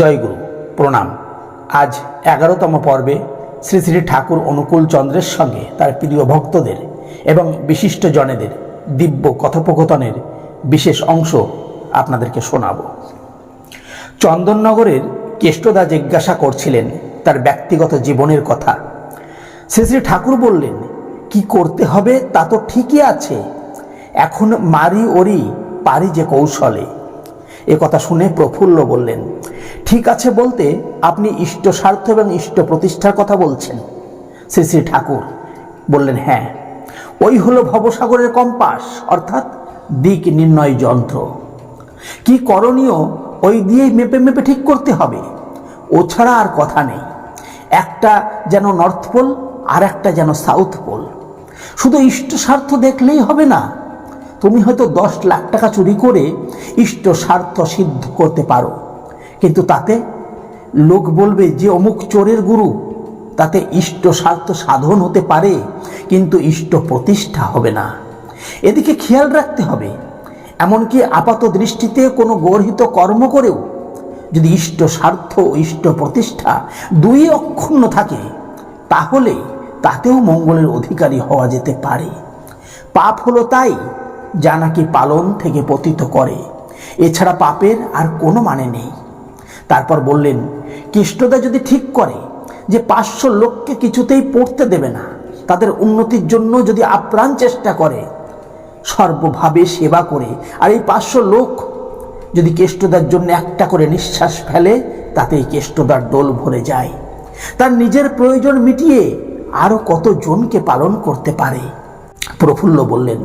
জয়গুরু, প্রণাম। আজ এগারোতম পর্বে শ্রী শ্রী ঠাকুর অনুকূল চন্দ্রের সঙ্গে তার প্রিয় ভক্তদের এবং বিশিষ্ট জনেদের দিব্য কথোপকথনের বিশেষ অংশ আপনাদেরকে শোনাব। চন্দননগরের কেষ্টদা জিজ্ঞাসা করছিলেন তার ব্যক্তিগত জীবনের কথা। শ্রী শ্রী ঠাকুর বললেন, কি করতে হবে তা তো ঠিকই আছে। এখন মারি ওরি পারি যে কৌশলে। এ কথা শুনে প্রফুল্ল বললেন, ঠিক আছে বলতে আপনি ইষ্ট স্বার্থ এবং ইষ্ট প্রতিষ্ঠার কথা বলছেন। শ্রী শ্রী ঠাকুর বললেন হ্যাঁ ওই হলো ভবসাগরের কম্পাস, অর্থাৎ দিক নির্ণয় যন্ত্র। কি করণীয় ওই দিয়েই মেপে মেপে ঠিক করতে হবে। ও ছাড়া আর কথা নেই। একটা যেন নর্থ পোল, আর একটা যেন সাউথ পোল। শুধু ইষ্ট স্বার্থ দেখলেই হবে না। তুমি হয়তো দশ লাখ টাকা চুরি করে ইষ্ট স্বার্থ সিদ্ধ করতে পারো। কিন্তু তাতে লোক বলবে যে অমুক চোরের গুরু, তাতে ইষ্ট স্বার্থ সাধন হতে পারে, কিন্তু ইষ্ট প্রতিষ্ঠা হবে না। এদিকে খেয়াল রাখতে হবে, এমনকি আপাত দৃষ্টিতে কোনো গর্হিত কর্ম করেও যদি ইষ্ট স্বার্থ ইষ্ট প্রতিষ্ঠা দুই অক্ষুণ্ণ থাকে, তাহলে তাতেও মঙ্গলের অধিকারী হওয়া যেতে পারে। পাপ হলো তাই, যা নাকি পালন থেকে পতিত করে। এছাড়া পাপের আর কোনো মানে নেই। তারপর বললেন কৃষ্ণদা যদি ঠিক করে যে পাঁচশো লোককে কিছুতেই পড়তে দেবে না, তাদের উন্নতির জন্য যদি আপ্রাণ চেষ্টা করে, সর্বভাবে সেবা করে, আর এই পাঁচশো লোক যদি কেষ্টদার জন্য একটা করে নিঃশ্বাস ফেলে, তাতেই কেষ্টদার দোল ভরে যায়। তার নিজের প্রয়োজন মিটিয়ে আরও কত জনকে পালন করতে পারে? প্রফুল্ল বললেন,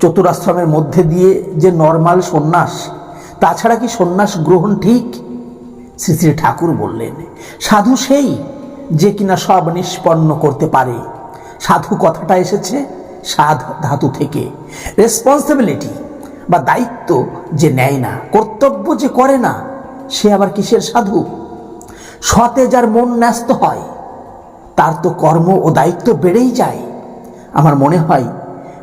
চতুরাশ্রমের মধ্যে দিয়ে যে নর্মাল সন্ন্যাস, তাছাড়া কি সন্ন্যাস গ্রহণ ঠিক? শ্রী শ্রী ঠাকুর বললেন, সাধু সেই যে কিনা সব নিষ্পন্ন করতে পারে। সাধু কথাটা এসেছে সাধ ধাতু থেকে। রেসপন্সিবিলিটি বা দায়িত্ব যে নেয় না, কর্তব্য যে করে না, সে আবার কিসের সাধু? সতে যার মন ন্যস্ত হয়, তার তো কর্ম ও দায়িত্ব বেড়েই যায়। আমার মনে হয়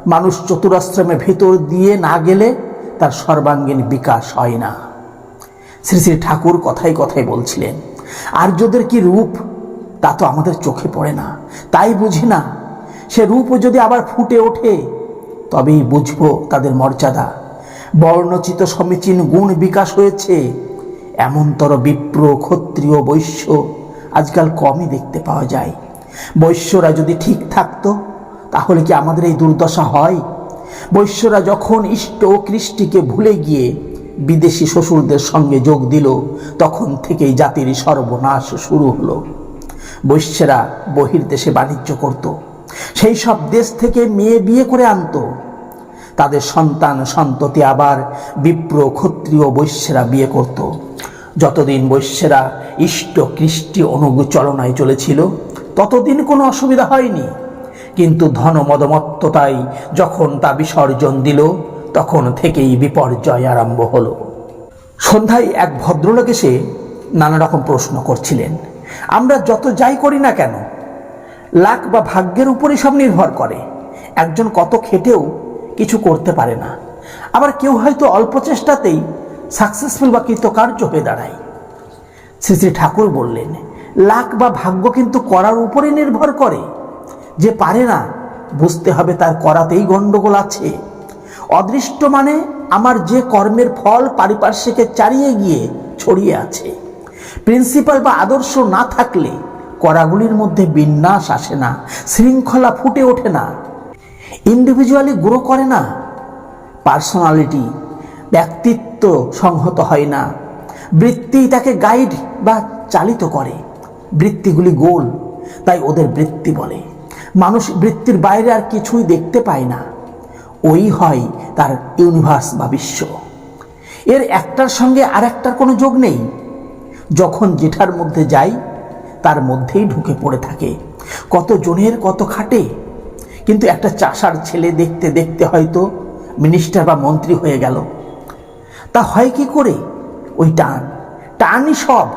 মানুষ চতুরাশ্রমে ভেতর দিয়ে না গেলে তার সর্বাঙ্গীন বিকাশ হয় না। শ্রী শ্রী ঠাকুর কথাই কথাই বলছিলেন, আর্যদের কি রূপ? তা তো আমাদের চোখে পড়ে না। তাই বুঝি না। সে রূপ যদি আবার ফুটে ওঠে, তবেই বুঝব তাদের মর্যাদা। বর্ণচিত সমীচীন গুণ বিকাশ হয়েছে। এমনতর বিপ্র, ক্ষত্রিয় বৈশ্য আজকাল কমই দেখতে পাওয়া যায়। বৈশ্যরা যদি ঠিক থাকতো তাহলে কি আমাদের এই দুর্দশা হয়? বৈশ্যরা যখন ইষ্ট কৃষ্টিকে ভুলে গিয়ে বিদেশি শ্বশুরদের সঙ্গে যোগ দিল, তখন থেকেই জাতির সর্বনাশ শুরু হলো। বৈশ্যেরা বহির্দেশে বাণিজ্য করত। সেই সব দেশ থেকে মেয়ে বিয়ে করে আনতো। তাদের সন্তান সন্ততি আবার বিপ্র, ক্ষত্রিয় বৈশ্যেরা বিয়ে করত। যতদিন বৈশ্যেরা ইষ্ট, কৃষ্টি অনুচলনায় চলেছিল, ততদিন কোনো অসুবিধা হয়নি। কিন্তু ধন মদমত্ততাই যখন তা বিসর্জন দিল, তখন থেকেই বিপর্যয় আরম্ভ হলো। সন্ধ্যায় এক ভদ্রলোক এসে নানা রকম প্রশ্ন করছিলেন, আমরা যত যাই করি না কেন? লাখ বা ভাগ্যের উপরই সব নির্ভর করে। একজন কত খেটেও কিছু করতে পারে না। আবার কেউ হয়তো অল্প চেষ্টাতেই সাকসেসফুল বা কৃতকার্য হয়ে দাঁড়ায়। শ্রী শ্রী ঠাকুর বললেন, লাখ বা ভাগ্য কিন্তু করার উপরে নির্ভর করে। যে পারে না, বুঝতে হবে তার করাতেই গণ্ডগোল আছে। অদৃষ্ট মানে আমার যে কর্মের ফল পারিপার্শ্বিকে চারিয়ে গিয়ে ছড়িয়ে আছে। প্রিন্সিপাল বা আদর্শ না থাকলে করাগুলির মধ্যে বিন্যাস আসে না, শৃঙ্খলা ফুটে ওঠে না। ইন্ডিভিজুয়ালি গ্রো করে না পার্সোনালিটি ব্যক্তিত্ব সংহত হয় না। বৃত্তি তাকে গাইড বা চালিত করে। বৃত্তিগুলি গোল, তাই ওদের বৃত্তি বলে। মানুষ বৃত্তির বাইরে আর কিছুই দেখতে পায় না। ওই হয় তার ইউনিভার্স বা বিশ্ব। এর একটার সঙ্গে আর একটার কোনো যোগ নেই। যখন যেটার মধ্যে যাই, তার মধ্যেই ঢুকে পড়ে থাকে। কত জনের কত খাটে। কিন্তু একটা চাষার ছেলে দেখতে দেখতে হয়তো মিনিস্টার বা মন্ত্রী হয়ে গেল। তা হয় কি করে? ওই টান। টানই সব।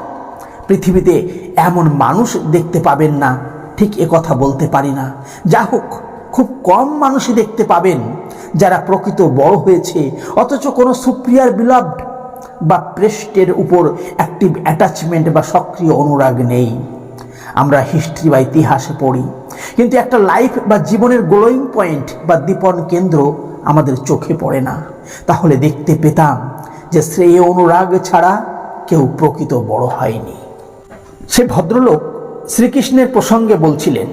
পৃথিবীতে এমন মানুষ দেখতে পাবেন না। ঠিক কথা বলতে পারি না। যা হোক, খুব কম মানুষই দেখতে পাবেন যারা প্রকৃত বড় হয়েছে, অথচ কোনো সুপ্রিয়ার বিলাভড বা প্রেস্টের উপর অ্যাক্টিভ অ্যাটাচমেন্ট বা সক্রিয় অনুরাগ নেই। আমরা হিস্ট্রি বা ইতিহাসে পড়ি, কিন্তু একটা লাইফ বা জীবনের গ্লোয়িং পয়েন্ট বা দীপন কেন্দ্র আমাদের চোখে পড়ে না। তাহলে দেখতে পেতাম যে শ্রেয় অনুরাগ ছাড়া কেউ প্রকৃত বড় হয়নি। সে ভদ্রলোক শ্রীকৃষ্ণের প্রসঙ্গে বলছিলেন,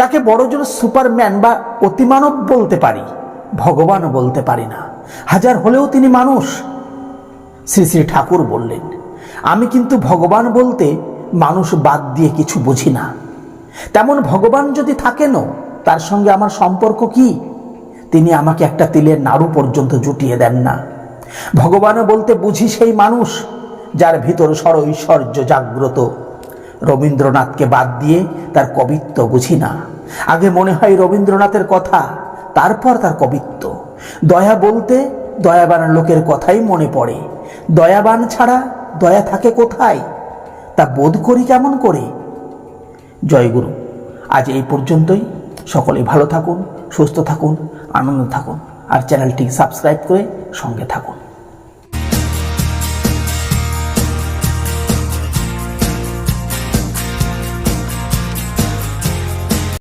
তাকে বড়জন সুপারম্যান বা অতিমানব বলতে পারি ভগবান বলতে পারি না। হাজার হলেও তিনি মানুষ। শ্রী শ্রী ঠাকুর বললেন, আমি কিন্তু ভগবান বলতে মানুষ বাদ দিয়ে কিছু বুঝি না। তেমন ভগবান যদি থাকেনও তার সঙ্গে আমার সম্পর্ক কি? তিনি আমাকে একটা তিলের নাড়ু পর্যন্ত জুটিয়ে দেন না। ভগবান বলতে বুঝি সেই মানুষ, যার ভিতর সর ঐশ্বর্য জাগ্রত। রবীন্দ্রনাথকে বাদ দিয়ে তার কবিত্ব বুঝি না। আগে মনে হয় রবীন্দ্রনাথের কথা, তারপর তার কবিত্ব। দয়া বলতে দয়াবান লোকের কথাই মনে পড়ে। দয়াবান ছাড়া দয়া থাকে কোথায়? তা বোধ করি কেমন করে? জয়গুরু আজ এই পর্যন্তই। সকলে ভালো থাকুন, সুস্থ থাকুন, আনন্দ থাকুন, আর চ্যানেলটি সাবস্ক্রাইব করে সঙ্গে থাকুন।